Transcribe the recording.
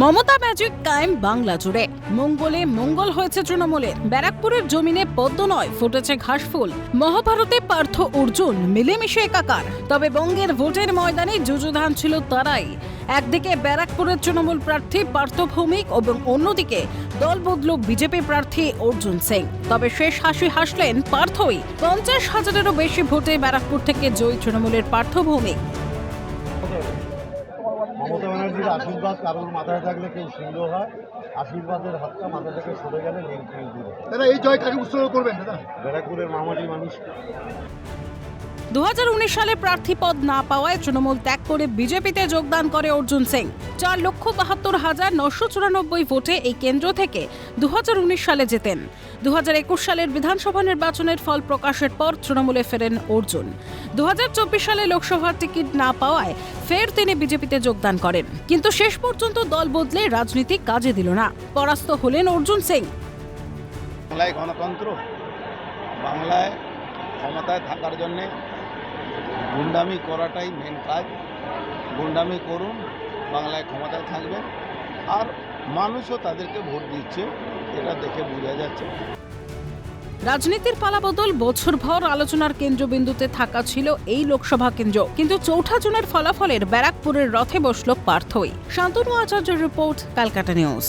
Mamata magic কায়েম বাংলা জুড়ে। মঙ্গলে মঙ্গল হয়েছে তৃণমূলের ব্যারাকপুরের জমিনে পদ্ম নয়, ফুটেছে ঘাসফুল মহাভারতে পার্থ অর্জুন, মিলেমিশে একাকার। তবে বঙ্গের ভোটের ময়দানে যুযুধান ছিল তারাই। একদিকে ব্যারাকপুরের তৃণমূল প্রার্থী পার্থ ভৌমিক এবং অন্যদিকে দল বদল বিজেপি প্রার্থী অর্জুন সিং। তবে শেষ হাসি হাসলেন পার্থই। পঞ্চাশ হাজারেরও বেশি ভোটে ব্যারাকপুর থেকে জয়ী তৃণমূলের পার্থ ভৌমিক। মমতা ব্যানার্জির আশীর্বাদ কারোর মাথায় থাকলে কেউ সুন্দর হয় আশীর্বাদের হাতটা মাথা থেকে সরে গেলে দিবে দাদা এই জয় কাকে উৎসর্গ করবেন দাদা? ব্যারাকপুরের মামাটি মানুষ। দুহাজার উনিশ সালে প্রার্থী পদ না পাওয়ায় তৃণমূল ত্যাগ করে বিজেপিতে যোগদান করে অর্জুন সিং। চার লক্ষ বাহাত্তর হাজার নশো চুরানব্বই ভোটে এই কেন্দ্র থেকে দুহাজার উনিশ সালে জেতেন। দুহাজার একুশ সালের বিধানসভা নির্বাচনের ফল প্রকাশের পর তৃণমূলে ফেরেন অর্জুন। দুহাজার চব্বিশ সালে লোকসভার টিকিট না পাওয়ায় ফের তিনি বিজেপিতে যোগদান করেন। কিন্তু শেষ পর্যন্ত দল বদলে রাজনীতি কাজে দিল না। পরাস্ত হলেন অর্জুন সিং। বাংলায় গণতন্ত্র, বাংলায় ক্ষমতায় থাকার জন্যে গুন্ডামি করাটাই মেন কাজ। গুন্ডামি করুন, বাংলায় ক্ষমতায় থাকবেন, আর মানুষও তাদেরকে ভোট দিচ্ছে, এটা দেখে বোঝা যাচ্ছে। রাজনীতির পালাবদল বছরভর আলোচনার কেন্দ্রবিন্দুতে থাকা ছিল এই লোকসভা কেন্দ্র। কিন্তু চৌঠা জুনের ফলাফলের ব্যারাকপুরের রথে বসল পার্থই। শান্তনু আচার্যের রিপোর্ট, ক্যালকাটা নিউজ।